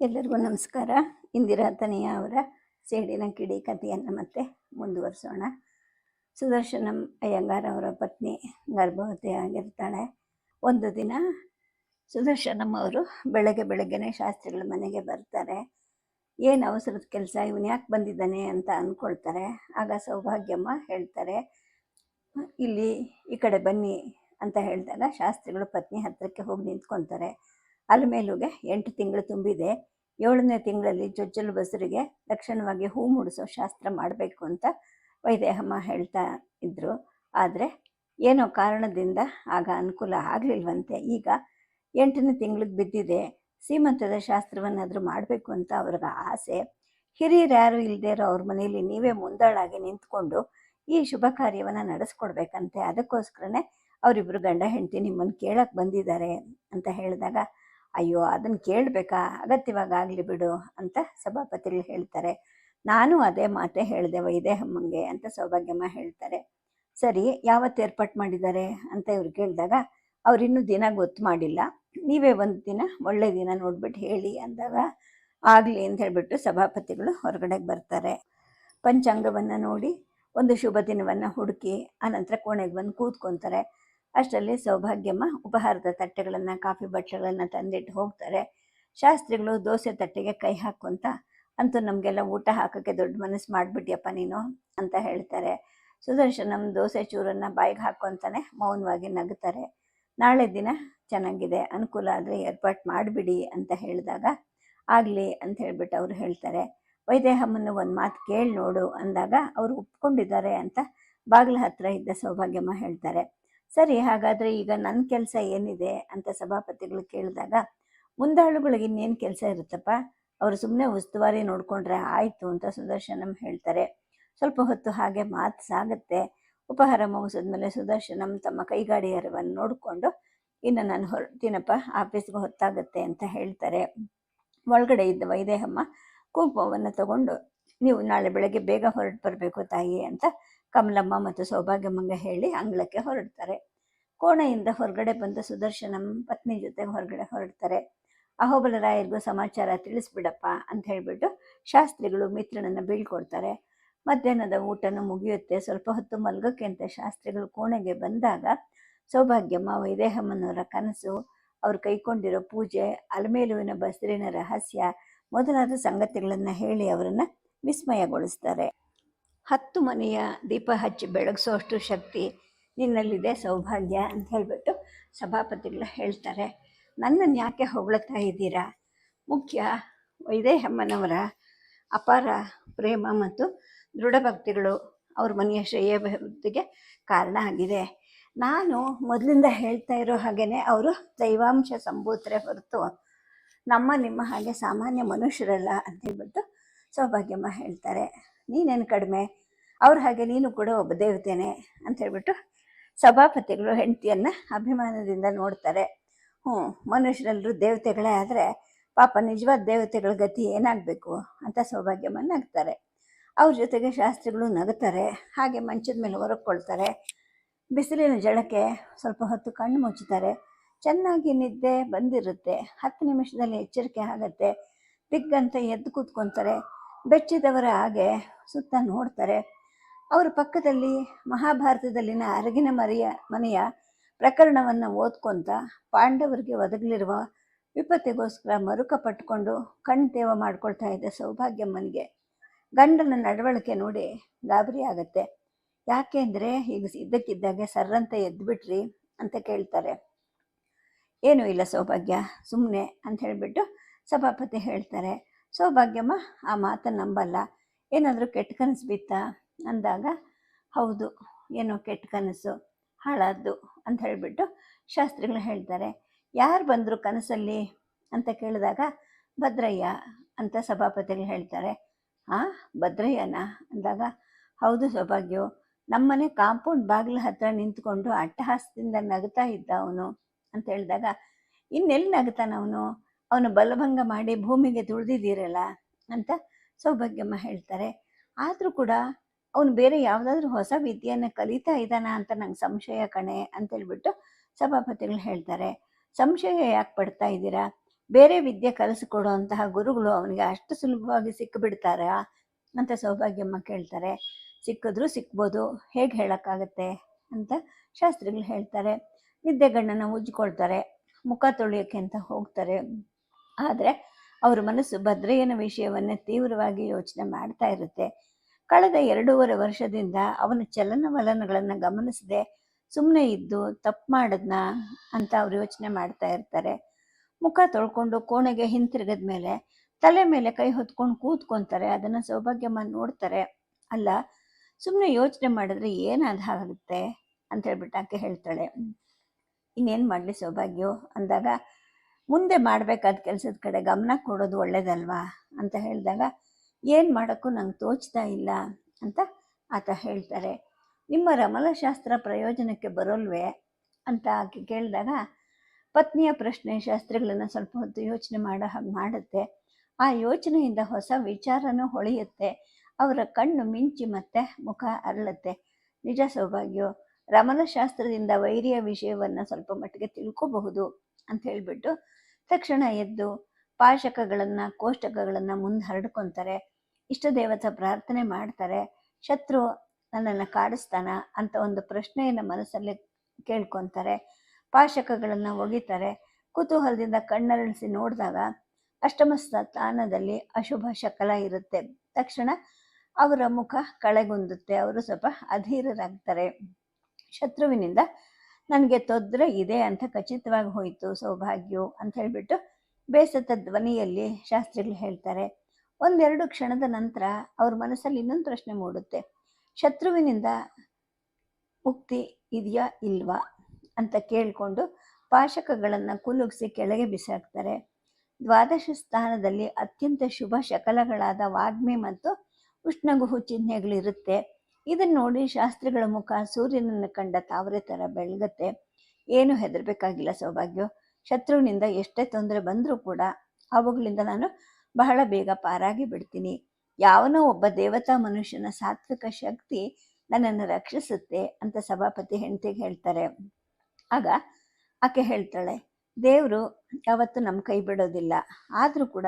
ಎಲ್ಲರಿಗೂ ನಮಸ್ಕಾರ. ಇಂದಿರಾ ತನಿಯ ಅವರ ಸೇಡಿನ ಕಿಡಿ ಕಥೆಯನ್ನು ಮತ್ತೆ ಮುಂದುವರಿಸೋಣ. ಸುದರ್ಶನಂ ಅಯ್ಯಂಗಾರ್ ಅವರ ಪತ್ನಿ ಗರ್ಭವತಿ ಆಗಿರ್ತಾಳೆ. ಒಂದು ದಿನ ಸುದರ್ಶನಂ ಅವರು ಬೆಳಗ್ಗೆ ಬೆಳಗ್ಗೆನೆ ಶಾಸ್ತ್ರಿಗಳ ಮನೆಗೆ ಬರ್ತಾರೆ. ಏನು ಅವಸರದ ಕೆಲಸ? ಇವನು ಯಾಕೆ ಬಂದಿದ್ದಾನೆ ಅಂತ ಅಂದ್ಕೊಳ್ತಾರೆ ಆಗ ಸೌಭಾಗ್ಯಮ್ಮ ಹೇಳ್ತಾರೆ, ಇಲ್ಲಿ ಈ ಕಡೆ ಬನ್ನಿ ಅಂತ ಹೇಳಿದಾಗ ಶಾಸ್ತ್ರಿಗಳು ಪತ್ನಿ ಹತ್ತಿರಕ್ಕೆ ಹೋಗಿ ನಿಂತ್ಕೊತಾರೆ. ಅಲಮೇಲುಗೆ ಎಂಟು ತಿಂಗಳು ತುಂಬಿದೆ. ಏಳನೇ ತಿಂಗಳಲ್ಲಿ ಜೊಜ್ಜಲು ಬಸರಿಗೆ ಲಕ್ಷಣವಾಗಿ ಹೂ ಮೂಡಿಸೋ ಶಾಸ್ತ್ರ ಮಾಡಬೇಕು ಅಂತ ವೈದೇಹಮ್ಮ ಹೇಳ್ತಾ ಇದ್ರು. ಆದರೆ ಏನೋ ಕಾರಣದಿಂದ ಆಗ ಅನುಕೂಲ ಆಗಲಿಲ್ವಂತೆ. ಈಗ ಎಂಟನೇ ತಿಂಗಳಿಗೆ ಬಿದ್ದಿದೆ. ಸೀಮಂತದ ಶಾಸ್ತ್ರವನ್ನಾದರೂ ಮಾಡಬೇಕು ಅಂತ ಅವ್ರಿಗೆ ಆಸೆ. ಹಿರಿಯರು ಯಾರು ಇಲ್ಲದೇ ಇರೋ ಅವ್ರ ಮನೆಯಲ್ಲಿ ನೀವೇ ಮುಂದಾಳಾಗಿ ನಿಂತ್ಕೊಂಡು ಈ ಶುಭ ಕಾರ್ಯವನ್ನು ನಡೆಸ್ಕೊಡ್ಬೇಕಂತೆ. ಅದಕ್ಕೋಸ್ಕರನೇ ಅವರಿಬ್ಬರು ಗಂಡ ಹೆಂಡತಿ ನಿಮ್ಮನ್ನು ಕೇಳಕ್ಕೆ ಬಂದಿದ್ದಾರೆ ಅಂತ ಹೇಳಿದಾಗ ಅಯ್ಯೋ ಅದನ್ನು ಕೇಳಬೇಕಾ? ಆಗಲಿ ಬಿಡು ಅಂತ ಸಭಾಪತಿಗಳು ಹೇಳ್ತಾರೆ. ನಾನು ಅದೇ ಮಾತೇ ಹೇಳಿದೆ, ವೈದೇ ಅಮ್ಮಂಗೆ ಅಂತ ಸೌಭಾಗ್ಯಮ್ಮ ಹೇಳ್ತಾರೆ. ಸರಿ, ಯಾವತ್ತು ಏರ್ಪಾಟ್ ಮಾಡಿದ್ದಾರೆ ಅಂತ ಇವ್ರು ಕೇಳಿದಾಗ ಅವರಿನ್ನೂ ದಿನ ಗೊತ್ತು ಮಾಡಿಲ್ಲ. ನೀವೇ ಒಂದು ದಿನ, ಒಳ್ಳೆ ದಿನ ನೋಡ್ಬಿಟ್ಟು ಹೇಳಿ ಅಂದಾಗ, ಆಗಲಿ ಅಂತ ಹೇಳಿಬಿಟ್ಟು ಸಭಾಪತಿಗಳು ಹೊರಗಡೆಗೆ ಬರ್ತಾರೆ. ಪಂಚಾಂಗವನ್ನು ನೋಡಿ, ಒಂದು ಶುಭ ದಿನವನ್ನು ಹುಡುಕಿ, ಆನಂತರ ಕೋಣೆಗೆ ಬಂದು ಕೂತ್ಕೊತಾರೆ. ಅಷ್ಟರಲ್ಲಿ ಸೌಭಾಗ್ಯಮ್ಮ ಉಪಹಾರದ ತಟ್ಟೆಗಳನ್ನು, ಕಾಫಿ ಬಟ್ಟೆಗಳನ್ನು ತಂದಿಟ್ಟು ಹೋಗ್ತಾರೆ. ಶಾಸ್ತ್ರಿಗಳು ದೋಸೆ ತಟ್ಟೆಗೆ ಕೈ ಹಾಕುವಂತ ಅಂತೂ ನಮಗೆಲ್ಲ ಊಟ ಹಾಕೋಕ್ಕೆ ದೊಡ್ಡ ಮನಸ್ಸು ಮಾಡಿಬಿಟ್ಟಿಯಪ್ಪ ನೀನು ಅಂತ ಹೇಳ್ತಾರೆ. ಸುದರ್ಶನಂ ದೋಸೆ ಚೂರನ್ನು ಬಾಯಿಗೆ ಹಾಕ್ಕೊಂತಾನೆ ಮೌನವಾಗಿ ನಗುತ್ತಾರೆ ನಾಳೆ ದಿನ ಚೆನ್ನಾಗಿದೆ, ಅನುಕೂಲ ಆದರೆ ಏರ್ಪಾಟ್ ಮಾಡಿಬಿಡಿ ಅಂತ ಹೇಳಿದಾಗ ಆಗಲಿ ಅಂತ ಹೇಳ್ಬಿಟ್ಟು ಅವರು ಹೇಳ್ತಾರೆ. ವೈದೇಹಮ್ಮನ್ನು ಒಂದು ಮಾತು ಕೇಳಿ ನೋಡು ಅಂದಾಗ ಅವರು ಒಪ್ಕೊಂಡಿದ್ದಾರೆ ಅಂತ ಬಾಗಿಲ ಹತ್ರ ಇದ್ದ ಸೌಭಾಗ್ಯಮ್ಮ ಹೇಳ್ತಾರೆ. ಸರಿ, ಹಾಗಾದರೆ ಈಗ ನನ್ನ ಕೆಲಸ ಏನಿದೆ ಅಂತ ಸಭಾಪತಿಗಳು ಕೇಳಿದಾಗ ಮುಂದಾಳುಗಳಿಗೆ ಇನ್ನೇನು ಕೆಲಸ ಇರುತ್ತಪ್ಪ? ಅವರು ಸುಮ್ಮನೆ ಉಸ್ತುವಾರಿ ನೋಡಿಕೊಂಡ್ರೆ ಆಯಿತು ಅಂತ ಸುದರ್ಶನಂ ಹೇಳ್ತಾರೆ. ಸ್ವಲ್ಪ ಹೊತ್ತು ಹಾಗೆ ಮಾತು ಸಾಗುತ್ತೆ. ಉಪಹಾರ ಮುಗಿಸಿದ್ಮೇಲೆ ಸುದರ್ಶನಂ ತಮ್ಮ ಕೈಗಾಡಿಯರವನ್ನು ನೋಡಿಕೊಂಡು, ಇನ್ನು ನಾನು ಹೊರಟಿನಪ್ಪ, ಆಫೀಸ್ಗೆ ಹೊತ್ತಾಗುತ್ತೆ ಅಂತ ಹೇಳ್ತಾರೆ. ಒಳಗಡೆ ಇದ್ದ ವೈದೇಹಮ್ಮ, ಕೂಪವನ್ನು ತಗೊಂಡು, ನೀವು ನಾಳೆ ಬೆಳಗ್ಗೆ ಬೇಗ ಹೊರಟು ಬರಬೇಕು ತಾಯಿ ಅಂತ ಕಮಲಮ್ಮ ಮತ್ತು ಸೌಭಾಗ್ಯಮ್ಮಂಗ ಹೇಳಿ ಅಂಗಳಕ್ಕೆ ಹೊರಡ್ತಾರೆ. ಕೋಣೆಯಿಂದ ಹೊರಗಡೆ ಬಂದ ಸುದರ್ಶನಂ ಪತ್ನಿ ಜೊತೆ ಹೊರಗಡೆ ಹೊರಡ್ತಾರೆ. ಅಹೋಬಲರಾಯರಿಗೂ ಸಮಾಚಾರ ತಿಳಿಸ್ಬಿಡಪ್ಪ ಅಂತ ಹೇಳಿಬಿಟ್ಟು ಶಾಸ್ತ್ರಿಗಳು ಮಿತ್ರನನ್ನು ಬೀಳ್ಕೊಡ್ತಾರೆ. ಮಧ್ಯಾಹ್ನದ ಊಟನೂ ಮುಗಿಯುತ್ತೆ. ಸ್ವಲ್ಪ ಹೊತ್ತು ಮಲ್ಗೋಕ್ಕೆ ಅಂತ ಶಾಸ್ತ್ರಿಗಳು ಕೋಣೆಗೆ ಬಂದಾಗ ಸೌಭಾಗ್ಯಮ್ಮ, ವೈದೇಹಮ್ಮನವರ ಕನಸು, ಅವ್ರು ಕೈಕೊಂಡಿರೋ ಪೂಜೆ, ಅಲಮೇಲುವಿನ ಬಸರಿನ ರಹಸ್ಯ ಮೊದಲಾದ ಸಂಗತಿಗಳನ್ನು ಹೇಳಿ ಅವರನ್ನು ವಿಸ್ಮಯಗೊಳಿಸ್ತಾರೆ. ಹತ್ತು ಮನೆಯ ದೀಪ ಹಚ್ಚಿ ಬೆಳಗಿಸೋಷ್ಟು ಶಕ್ತಿ ನಿನ್ನಲ್ಲಿದೆ, ಸೌಭಾಗ್ಯ ಅಂತ ಹೇಳಿಬಿಟ್ಟು ಸಭಾಪತಿಗಳು ಹೇಳ್ತಾರೆ. ನನ್ನನ್ನು ಯಾಕೆ ಹೊಗಳ್ತಾ ಇದ್ದೀರಾ? ಮುಖ್ಯ ವೈದೇಹಮ್ಮನವರ ಅಪಾರ ಪ್ರೇಮ ಮತ್ತು ದೃಢ ಭಕ್ತಿಗಳು ಅವ್ರ ಮನೆಯ ಶ್ರೇಯಭಿವೃದ್ಧಿಗೆ ಕಾರಣ ಆಗಿದೆ. ನಾನು ಮೊದಲಿಂದ ಹೇಳ್ತಾ ಇರೋ ಹಾಗೆಯೇ ಅವರು ದೈವಾಂಶ ಸಂಭೂತರೆ ಹೊರತು ನಮ್ಮ ನಿಮ್ಮ ಹಾಗೆ ಸಾಮಾನ್ಯ ಮನುಷ್ಯರಲ್ಲ ಅಂತ ಹೇಳ್ಬಿಟ್ಟು ಸೌಭಾಗ್ಯಮ್ಮ ಹೇಳ್ತಾರೆ, ನೀನೇನು ಕಡಿಮೆ? ಅವ್ರ ಹಾಗೆ ನೀನು ಕೂಡ ಒಬ್ಬ ದೇವತೆನೆ ಅಂತ ಹೇಳ್ಬಿಟ್ಟು ಸಭಾಪತಿಗಳು ಹೆಂಡತಿಯನ್ನು ಅಭಿಮಾನದಿಂದ ನೋಡ್ತಾರೆ. ಹ್ಞೂ ಮನುಷ್ಯರೆಲ್ಲರೂ ದೇವತೆಗಳೇ ಆದರೆ ಪಾಪ ನಿಜವಾದ ದೇವತೆಗಳ ಗತಿ ಏನಾಗಬೇಕು ಅಂತ ಸೌಭಾಗ್ಯಮ್ಮ ನಗ್ತಾರೆ. ಅವ್ರ ಜೊತೆಗೆ ಶಾಸ್ತ್ರಿಗಳು ನಗುತ್ತಾರೆ ಹಾಗೆ ಮಂಚದ ಮೇಲೆ ಹೊರಕೊಳ್ತಾರೆ ಬಿಸಿಲಿನ ಜಳಕ್ಕೆ ಸ್ವಲ್ಪ ಹೊತ್ತು ಕಣ್ಣು ಮುಚ್ಚುತ್ತಾರೆ. ಚೆನ್ನಾಗಿ ನಿದ್ದೆ ಬಂದಿರುತ್ತೆ. ಹತ್ತು ನಿಮಿಷದಲ್ಲಿ ಎಚ್ಚರಿಕೆ ಆಗುತ್ತೆ. ದಿಗ್ಗಂತ ಎದ್ದು ಕೂತ್ಕೊತಾರೆ. ಬೆಚ್ಚಿದವರ ಹಾಗೆ ಸುತ್ತ ನೋಡ್ತಾರೆ. ಅವರ ಪಕ್ಕದಲ್ಲಿ ಮಹಾಭಾರತದಲ್ಲಿನ ಅರಗಿನ ಮರಿಯ, ಮನೆಯ ಪ್ರಕರಣವನ್ನು ಓದ್ಕೊಂತ ಪಾಂಡವರಿಗೆ ಒದಗಲಿರುವ ವಿಪತ್ತಿಗೋಸ್ಕರ ಮರುಕ ಪಟ್ಕೊಂಡು ಕಣ್ತೇವ ತೇವ ಮಾಡ್ಕೊಳ್ತಾ ಇದ್ದ ಸೌಭಾಗ್ಯಮ್ಮನಿಗೆ ಗಂಡನ ನಡವಳಿಕೆ ನೋಡಿ ಗಾಬರಿ ಆಗತ್ತೆ. ಯಾಕೆ ಅಂದರೆ ಈಗ ಇದ್ದಕ್ಕಿದ್ದಾಗೆ ಸರ್ರಂತ ಎದ್ದುಬಿಟ್ರಿ ಅಂತ ಕೇಳ್ತಾರೆ. ಏನೂ ಇಲ್ಲ ಸೌಭಾಗ್ಯ ಸುಮ್ಮನೆ ಅಂತ ಹೇಳಿಬಿಟ್ಟು ಸಭಾಪತಿ ಹೇಳ್ತಾರೆ. ಸೌಭಾಗ್ಯಮ್ಮ, ಆ ಮಾತನ್ನು ನಂಬಲ್ಲ. ಏನಾದರೂ ಕೆಟ್ಟ ಕನಸು ಬಿತ್ತಾ? ಅಂದಾಗ, ಹೌದು, ಏನೋ ಕೆಟ್ಟ ಕನಸು, ಹಾಳಾದ್ದು ಅಂತ ಹೇಳಿಬಿಟ್ಟು ಶಾಸ್ತ್ರಿಗಳು ಹೇಳ್ತಾರೆ. ಯಾರು ಬಂದರು ಕನಸಲ್ಲಿ? ಅಂತ ಕೇಳಿದಾಗ, ಭದ್ರಯ್ಯ ಅಂತ ಸಭಾಪತಿಗಳು ಹೇಳ್ತಾರೆ. ಆ, ಭದ್ರಯ್ಯನ? ಅಂದಾಗ, ಹೌದು ಸೌಭಾಗ್ಯವು ನಮ್ಮನೆ ಕಾಂಪೌಂಡ್ ಬಾಗಿಲ ಹತ್ರ ನಿಂತ್ಕೊಂಡು ಅಟ್ಟಹಾಸದಿಂದ ನಗ್ತಾ ಇದ್ದ ಅವನು ಅಂತ ಹೇಳಿದಾಗ ಇನ್ನೆಲ್ಲಿ ನಗ್ತಾನ ಅವನು ಅವನು ಬಲಭಂಗ ಮಾಡಿ ಭೂಮಿಗೆ ತುಳಿದಿದ್ದೀರಲ್ಲ ಅಂತ ಸೌಭಾಗ್ಯಮ್ಮ ಹೇಳ್ತಾರೆ. ಆದರೂ ಕೂಡ ಅವನು ಬೇರೆ ಯಾವುದಾದ್ರೂ ಹೊಸ ವಿದ್ಯೆಯನ್ನು ಕಲಿತಾ ಇದ್ದಾನ ಅಂತ ನಂಗೆ ಸಂಶಯ ಕಣೆ ಅಂತೇಳ್ಬಿಟ್ಟು ಸಭಾಪತಿಗಳು ಹೇಳ್ತಾರೆ. ಸಂಶಯ ಯಾಕೆ ಪಡ್ತಾ ಇದ್ದೀರಾ? ಬೇರೆ ವಿದ್ಯೆ ಕಲಿಸಿಕೊಡುವಂತಹ ಗುರುಗಳು ಅವನಿಗೆ ಅಷ್ಟು ಸುಲಭವಾಗಿ ಸಿಕ್ಕಿಬಿಡ್ತಾರಾ ಅಂತ ಸೌಭಾಗ್ಯಮ್ಮ ಕೇಳ್ತಾರೆ. ಸಿಕ್ಕಿದ್ರೂ ಸಿಕ್ಬೋದು, ಹೇಗೆ ಹೇಳೋಕ್ಕಾಗತ್ತೆ ಅಂತ ಶಾಸ್ತ್ರಿಗಳು ಹೇಳ್ತಾರೆ. ನಿದ್ದೆಗಣ್ಣನ್ನು ಉಜ್ಜಿಕೊಳ್ತಾರೆ, ಮುಖ ತೊಳೆಯೋಕ್ಕೆ ಅಂತ ಹೋಗ್ತಾರೆ. ಆದರೆ ಅವರ ಮನಸ್ಸು ಭದ್ರಯ್ಯನ ವಿಷಯವನ್ನೇ ತೀವ್ರವಾಗಿ ಯೋಚನೆ ಮಾಡ್ತಾ ಇರುತ್ತೆ. ಕಳೆದ ಎರಡೂವರೆ ವರ್ಷದಿಂದ ಅವನ ಚಲನವಲನಗಳನ್ನು ಗಮನಿಸದೆ ಸುಮ್ಮನೆ ಇದ್ದು ತಪ್ಪು ಮಾಡದ್ನ ಅಂತ ಅವ್ರು ಯೋಚನೆ ಮಾಡ್ತಾ ಇರ್ತಾರೆ. ಮುಖ ತೊಳ್ಕೊಂಡು ಕೋಣೆಗೆ ಹಿಂತಿರುಗದ ಮೇಲೆ ತಲೆ ಮೇಲೆ ಕೈ ಹೊತ್ಕೊಂಡು ಕೂತ್ಕೊಂತಾರೆ, ಅದನ್ನು ಸೌಭಾಗ್ಯಮ್ಮ ನೋಡ್ತಾರೆ. ಅಲ್ಲ ಸುಮ್ಮನೆ ಯೋಚನೆ ಮಾಡಿದ್ರೆ ಏನಾದ ಆಗುತ್ತೆ ಅಂತ ಹೇಳ್ಬಿಟ್ಟು ಆಕೆ ಹೇಳ್ತಾಳೆ ಇನ್ನೇನು ಮಾಡಲಿ ಸೌಭಾಗ್ಯೋ? ಅಂದಾಗ ಮುಂದೆ ಮಾಡಬೇಕಾದ ಕೆಲಸದ ಕಡೆ ಗಮನ ಕೊಡೋದು ಒಳ್ಳೇದಲ್ವಾ? ಅಂತ ಹೇಳಿದಾಗ, ಏನು ಮಾಡೋಕ್ಕೂ ನಂಗೆ ತೋಚ್ತಾ ಇಲ್ಲ ಅಂತ ಆತ ಹೇಳ್ತಾರೆ. ನಿಮ್ಮ ರಮಲಶಾಸ್ತ್ರ ಪ್ರಯೋಜನಕ್ಕೆ ಬರೋಲ್ವೇ? ಅಂತ ಆಕೆ ಕೇಳಿದಾಗ, ಪತ್ನಿಯ ಪ್ರಶ್ನೆ ಶಾಸ್ತ್ರಗಳನ್ನು ಸ್ವಲ್ಪ ಹೊತ್ತು ಯೋಚನೆ ಮಾಡೋ ಹಾಗೆ ಮಾಡುತ್ತೆ. ಆ ಯೋಚನೆಯಿಂದ ಹೊಸ ವಿಚಾರನೂ ಹೊಳೆಯುತ್ತೆ. ಅವರ ಕಣ್ಣು ಮಿಂಚಿ ಮತ್ತೆ ಮುಖ ಅರಳುತ್ತೆ. ನಿಜ ಸೌಭಾಗ್ಯ ರಮಣಶಾಸ್ತ್ರದಿಂದ ವೈರಿಯ ವಿಷಯವನ್ನು ಸ್ವಲ್ಪ ಮಟ್ಟಿಗೆ ತಿಳ್ಕೋಬಹುದು ಅಂತ ಹೇಳಿಬಿಟ್ಟು ತಕ್ಷಣ ಎದ್ದು ಪಾಶಕಗಳನ್ನು, ಕೋಷ್ಟಕಗಳನ್ನು ಮುಂದೆ ಹರಡ್ಕೊತಾರೆ. ಇಷ್ಟ ದೇವತಾ ಪ್ರಾರ್ಥನೆ ಮಾಡ್ತಾರೆ. ಶತ್ರು ನನ್ನನ್ನು ಕಾಡಿಸ್ತಾನ ಅಂತ ಒಂದು ಪ್ರಶ್ನೆಯನ್ನು ಮನಸ್ಸಲ್ಲಿ ಕೇಳ್ಕೊತಾರೆ. ಪಾಶಕಗಳನ್ನು ಒಗಿತಾರೆ. ಕುತೂಹಲದಿಂದ ಕಣ್ಣರಳಿಸಿ ನೋಡಿದಾಗ ಅಷ್ಟಮ ಸ್ಥಾನದಲ್ಲಿ ಅಶುಭ ಶಕಲ ಇರುತ್ತೆ. ತಕ್ಷಣ ಅವರ ಮುಖ ಕಳೆಗುಂದುತ್ತೆ. ಅವರು ಸ್ವಲ್ಪ ಅಧೀರರಾಗ್ತಾರೆ. ಶತ್ರುವಿನಿಂದ ನನಗೆ ತೊಂದರೆ ಇದೆ ಅಂತ ಖಚಿತವಾಗಿ ಹೋಯಿತು ಸೌಭಾಗ್ಯವು ಅಂತ ಹೇಳಿಬಿಟ್ಟು ಬೇಸತ್ತ ಧ್ವನಿಯಲ್ಲಿ ಶಾಸ್ತ್ರಿಗಳು ಹೇಳ್ತಾರೆ. ಒಂದೆರಡು ಕ್ಷಣದ ನಂತರ ಅವ್ರ ಮನಸ್ಸಲ್ಲಿ ಇನ್ನೊಂದು ಪ್ರಶ್ನೆ ಮೂಡುತ್ತೆ. ಶತ್ರುವಿನಿಂದ ಮುಕ್ತಿ ಇದೆಯಾ ಇಲ್ವಾ ಅಂತ ಕೇಳಿಕೊಂಡು ಪಾಶಕಗಳನ್ನು ಕುಲುಗಿಸಿ ಕೆಳಗೆ ಬಿಸಾಕ್ತಾರೆ. ದ್ವಾದಶ ಸ್ಥಾನದಲ್ಲಿ ಅತ್ಯಂತ ಶುಭ ಶಕಲಗಳಾದ ವಾಗ್ಮಿ ಮತ್ತು ಉಷ್ಣಗುಹು ಚಿಹ್ನೆಗಳಿರುತ್ತೆ. ಇದನ್ನು ನೋಡಿ ಶಾಸ್ತ್ರಿಗಳ ಮುಖ ಸೂರ್ಯನನ್ನು ಕಂಡ ತಾವರೆ ಥರ ಬೆಳಗತ್ತೆ. ಏನು ಹೆದರಬೇಕಾಗಿಲ್ಲ ಸೌಭಾಗ್ಯ. ಶತ್ರುವಿನಿಂದ ಎಷ್ಟೇ ತೊಂದರೆ ಬಂದರೂ ಕೂಡ ಅವುಗಳಿಂದ ನಾನು ಬಹಳ ಬೇಗ ಪಾರಾಗಿ ಬಿಡ್ತೀನಿ. ಯಾವನೋ ಒಬ್ಬ ದೇವತಾ ಮನುಷ್ಯನ ಸಾತ್ವಿಕ ಶಕ್ತಿ ನನ್ನನ್ನು ರಕ್ಷಿಸುತ್ತೆ ಅಂತ ಸಭಾಪತಿ ಹೆಂಡತಿಗೆ ಹೇಳ್ತಾರೆ. ಆಗ ಆಕೆ ಹೇಳ್ತಾಳೆ, ದೇವರು ಯಾವತ್ತು ನಮ್ಮ ಕೈ ಬಿಡೋದಿಲ್ಲ. ಆದರೂ ಕೂಡ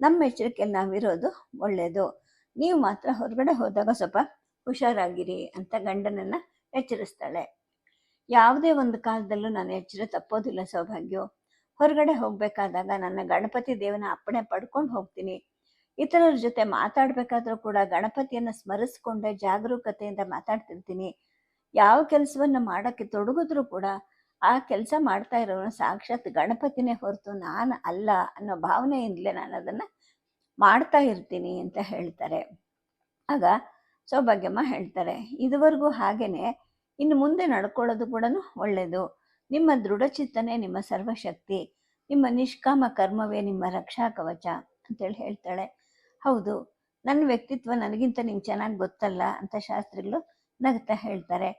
ನಮ್ಮ ಎಚ್ಚರಿಕೆಯಲ್ಲಿ ನಾವಿರೋದು ಒಳ್ಳೆಯದು ನೀವು ಮಾತ್ರ ಹೊರಗಡೆ ಹೋದಾಗ ಸ್ವಲ್ಪ ಹುಷಾರಾಗಿರಿ ಅಂತ ಗಂಡನನ್ನ ಎಚ್ಚರಿಸ್ತಾಳೆ. ಯಾವುದೇ ಒಂದು ಕಾಲದಲ್ಲೂ ನಾನು ಎಚ್ಚರ ತಪ್ಪೋದಿಲ್ಲ ಸೌಭಾಗ್ಯ. ಹೊರಗಡೆ ಹೋಗಬೇಕಾದಾಗ ನನ್ನ ಗಣಪತಿ ದೇವನ ಅಪ್ಪಣೆ ಪಡ್ಕೊಂಡು ಹೋಗ್ತೀನಿ. ಇತರರ ಜೊತೆ ಮಾತಾಡ್ಬೇಕಾದ್ರೂ ಕೂಡ ಗಣಪತಿಯನ್ನು ಸ್ಮರಿಸ್ಕೊಂಡೆ ಜಾಗರೂಕತೆಯಿಂದ ಮಾತಾಡ್ತಿರ್ತೀನಿ. ಯಾವ ಕೆಲಸವನ್ನು ಮಾಡೋಕ್ಕೆ ತೊಡಗಿದ್ರೂ ಕೂಡ ಆ ಕೆಲಸ ಮಾಡ್ತಾ ಇರೋನು ಸಾಕ್ಷಾತ್ ಗಣಪತಿನೇ ಹೊರತು ನಾನು ಅಲ್ಲ ಅನ್ನೋ ಭಾವನೆಯಿಂದಲೇ ನಾನು ಅದನ್ನು ಮಾಡ್ತಾ ಇರ್ತೀನಿ ಅಂತ ಹೇಳ್ತಾರೆ. ಆಗ ಸೌಭಾಗ್ಯಮ್ಮ ಹೇಳ್ತಾರೆ. ಇದುವರೆಗೂ ಹಾಗೇನೆ, ಇನ್ನು ಮುಂದೆ ನಡ್ಕೊಳ್ಳೋದು ಕೂಡ ಒಳ್ಳೆಯದು ನಿಮ್ಮ ದೃಢಚಿತ್ತನೆ ನಿಮ್ಮ ಸರ್ವಶಕ್ತಿ. ನಿಮ್ಮ ನಿಷ್ಕಾಮ ಕರ್ಮವೇ ನಿಮ್ಮ ರಕ್ಷಾ ಕವಚ ಅಂತೇಳಿ ಹೇಳ್ತಾಳೆ. ಹೌದು, ನನ್ನ ವ್ಯಕ್ತಿತ್ವ ನನಗಿಂತ ನಿಮ್ಗೆ ಚೆನ್ನಾಗಿ ಗೊತ್ತಲ್ಲ ಅಂತ ಶಾಸ್ತ್ರಿಗಳು ನಗ್ತಾ ಹೇಳ್ತಾರೆ.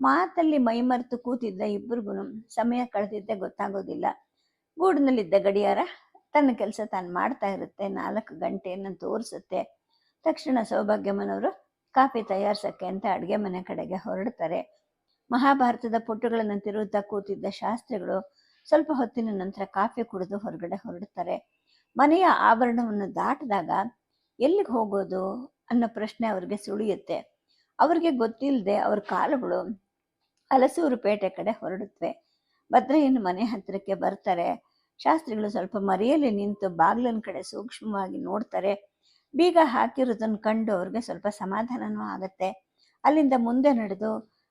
ಮಾತಲ್ಲಿ ಮೈಮರೆತು ಕೂತಿದ್ದ ಇಬ್ಬರಿಗೂ ಸಮಯ ಕಳೆದಿದ್ದೆ ಗೊತ್ತಾಗೋದಿಲ್ಲ. ಗೂಡಿನಲ್ಲಿದ್ದ ಗಡಿಯಾರ ತನ್ನ ಕೆಲಸ ತಾನು ಮಾಡ್ತಾ ಇರುತ್ತೆ. ನಾಲ್ಕು ಗಂಟೆಯನ್ನು ತೋರಿಸುತ್ತೆ. ತಕ್ಷಣ ಸೌಭಾಗ್ಯಮ್ಮನವರು ಕಾಫಿ ತಯಾರಿಸೋಕ್ಕೆ ಅಂತ ಅಡುಗೆ ಮನೆ ಕಡೆಗೆ ಹೊರಡ್ತಾರೆ. ಮಹಾಭಾರತದ ಪುಟಗಳನ್ನು ತಿರುಗುತ್ತಾ ಕೂತಿದ್ದ ಶಾಸ್ತ್ರಿಗಳು ಸ್ವಲ್ಪ ಹೊತ್ತಿನ ನಂತರ ಕಾಫಿ ಕುಡಿದು ಹೊರಗಡೆ ಹೊರಡ್ತಾರೆ. ಮನೆಯ ಆವರಣವನ್ನು ದಾಟಿದಾಗ ಎಲ್ಲಿಗೆ ಹೋಗೋದು ಅನ್ನೋ ಪ್ರಶ್ನೆ ಅವ್ರಿಗೆ ಸುಳಿಯುತ್ತೆ. ಅವ್ರಿಗೆ ಗೊತ್ತಿಲ್ಲದೆ ಅವ್ರ ಕಾಲುಗಳು ಹಲಸೂರು ಪೇಟೆ ಕಡೆ ಹೊರಡುತ್ತವೆ ಭದ್ರಯ್ಯನ ಮನೆ ಹತ್ತಿರಕ್ಕೆ ಬರ್ತಾರೆ. ಶಾಸ್ತ್ರಿಗಳು ಸ್ವಲ್ಪ ಮರೆಯಲ್ಲಿ ನಿಂತು ಬಾಗಿಲಿನ ಕಡೆ ಸೂಕ್ಷ್ಮವಾಗಿ ನೋಡ್ತಾರೆ. ಬೀಗ ಹಾಕಿರೋದನ್ನು ಕಂಡು ಅವ್ರಿಗೆ ಸ್ವಲ್ಪ ಸಮಾಧಾನನೂ ಆಗುತ್ತೆ. ಅಲ್ಲಿಂದ ಮುಂದೆ ನಡೆದು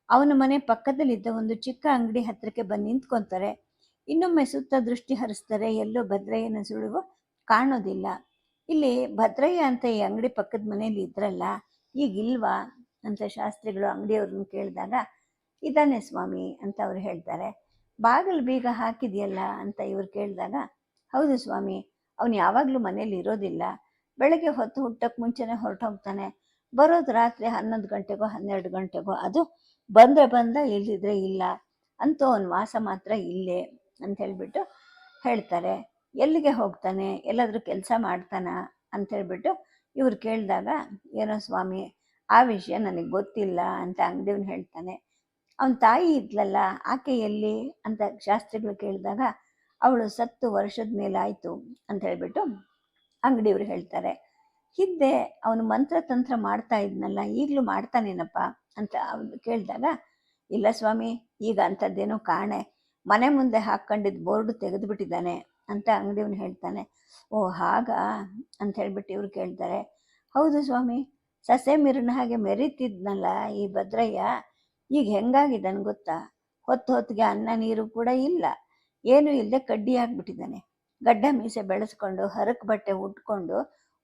ಅವನ ಮನೆ ಪಕ್ಕದಲ್ಲಿದ್ದ ಒಂದು ಚಿಕ್ಕ ಅಂಗಡಿ ಹತ್ತಿರಕ್ಕೆ ಬಂದು ನಿಂತ್ಕೊತಾರೆ. ಇನ್ನೊಮ್ಮೆ ಸುತ್ತ ದೃಷ್ಟಿ ಹರಿಸ್ತಾರೆ, ಎಲ್ಲೋ ಭದ್ರಯ್ಯನ ಸುಳಿವು ಕಾಣೋದಿಲ್ಲ. ಇಲ್ಲಿ ಭದ್ರಯ್ಯ ಅಂತ ಈ ಅಂಗಡಿ ಪಕ್ಕದ ಮನೆಯಲ್ಲಿ ಇದ್ರಲ್ಲ ಈಗಿಲ್ವಾ ಅಂತ ಶಾಸ್ತ್ರಿಗಳು ಅಂಗಡಿಯವ್ರನ್ನ ಕೇಳಿದಾಗ ಇದ್ದಾನೆ ಸ್ವಾಮಿ ಅಂತ ಅವ್ರು ಹೇಳ್ತಾರೆ. ಬಾಗಿಲು ಬೀಗ ಹಾಕಿದೆಯಲ್ಲ ಅಂತ ಇವ್ರು ಕೇಳಿದಾಗ, ಹೌದು ಸ್ವಾಮಿ, ಅವನು ಯಾವಾಗಲೂ ಮನೇಲಿ ಇರೋದಿಲ್ಲ. ಬೆಳಗ್ಗೆ ಹೊತ್ತು ಹುಟ್ಟಕ್ಕೆ ಮುಂಚೆನೇ ಹೊರಟೋಗ್ತಾನೆ. ಬರೋದು ರಾತ್ರಿ ಹನ್ನೊಂದು ಗಂಟೆಗೋ, ಹನ್ನೆರಡು ಗಂಟೆಗೋ, ಅದು ಬಂದರೆ ಬಂದ ಇಲ್ಲದಿದ್ರೆ ಇಲ್ಲ ಅಂತ ಅವನ ವಾಸ ಮಾತ್ರ ಇಲ್ಲೇ ಅಂತ ಹೇಳ್ಬಿಟ್ಟು ಹೇಳ್ತಾರೆ. ಎಲ್ಲಿಗೆ ಹೋಗ್ತಾನೆ, ಎಲ್ಲಾದರೂ ಕೆಲಸ ಮಾಡ್ತಾನ ಅಂತ ಹೇಳ್ಬಿಟ್ಟು ಇವ್ರು ಕೇಳಿದಾಗ, ಏನೋ ಸ್ವಾಮಿ, ಆ ವಿಷಯ ನನಗೆ ಗೊತ್ತಿಲ್ಲ ಅಂತ ಅಂಗಡಿಯವನು ಹೇಳ್ತಾನೆ. ಅವನ ತಾಯಿ ಇದ್ಲಲ್ಲ, ಆಕೆ ಎಲ್ಲಿ ಅಂತ ಶಾಸ್ತ್ರಿಗಳು ಕೇಳಿದಾಗ, ಅವಳು ಸತ್ತು ವರ್ಷದ ಮೇಲೆ ಆಯಿತು ಅಂತ ಹೇಳ್ಬಿಟ್ಟು ಅಂಗಡಿಯವರು ಹೇಳ್ತಾರೆ, ಹಿಂದೆ ಅವನು ಮಂತ್ರ ತಂತ್ರ ಮಾಡ್ತಾ ಇದ್ನಲ್ಲ, ಈಗಲೂ ಮಾಡ್ತಾನೇನಪ್ಪ? ಅಂತ ಅವನು ಕೇಳಿದಾಗ, ಇಲ್ಲ ಸ್ವಾಮಿ, ಈಗ ಅಂಥದ್ದೇನೋ ಕಾಣೆ ಮನೆ ಮುಂದೆ ಹಾಕ್ಕೊಂಡಿದ್ದ ಬೋರ್ಡ್ ತೆಗೆದುಬಿಟ್ಟಿದ್ದಾನೆ, ಅಂತ ಅಂಗಡಿಯವನು ಹೇಳ್ತಾನೆ. ಓ, ಹಾಗಾ? ಅಂತ ಹೇಳ್ಬಿಟ್ಟು ಇವ್ರು ಕೇಳ್ತಾರೆ. ಹೌದು ಸ್ವಾಮಿ ಸಸೆ ಮಿರನ ಹಾಗೆ ಮೆರೀತಿದ್ನಲ್ಲ ಈ ಭದ್ರಯ್ಯ, ಈಗ ಹೆಂಗಾಗಿದ್ದಾನೆ ಗೊತ್ತಾ? ಹೊತ್ತು ಹೊತ್ತಿಗೆ ಅನ್ನ ನೀರು ಕೂಡ ಇಲ್ಲ, ಏನೂ ಇಲ್ಲದೆ ಕಡ್ಡಿ ಆಗ್ಬಿಟ್ಟಿದ್ದಾನೆ ಗಡ್ಡ ಮೀಸೆ ಬೆಳೆಸ್ಕೊಂಡು, ಹರಕ್ ಬಟ್ಟೆ ಉಟ್ಕೊಂಡು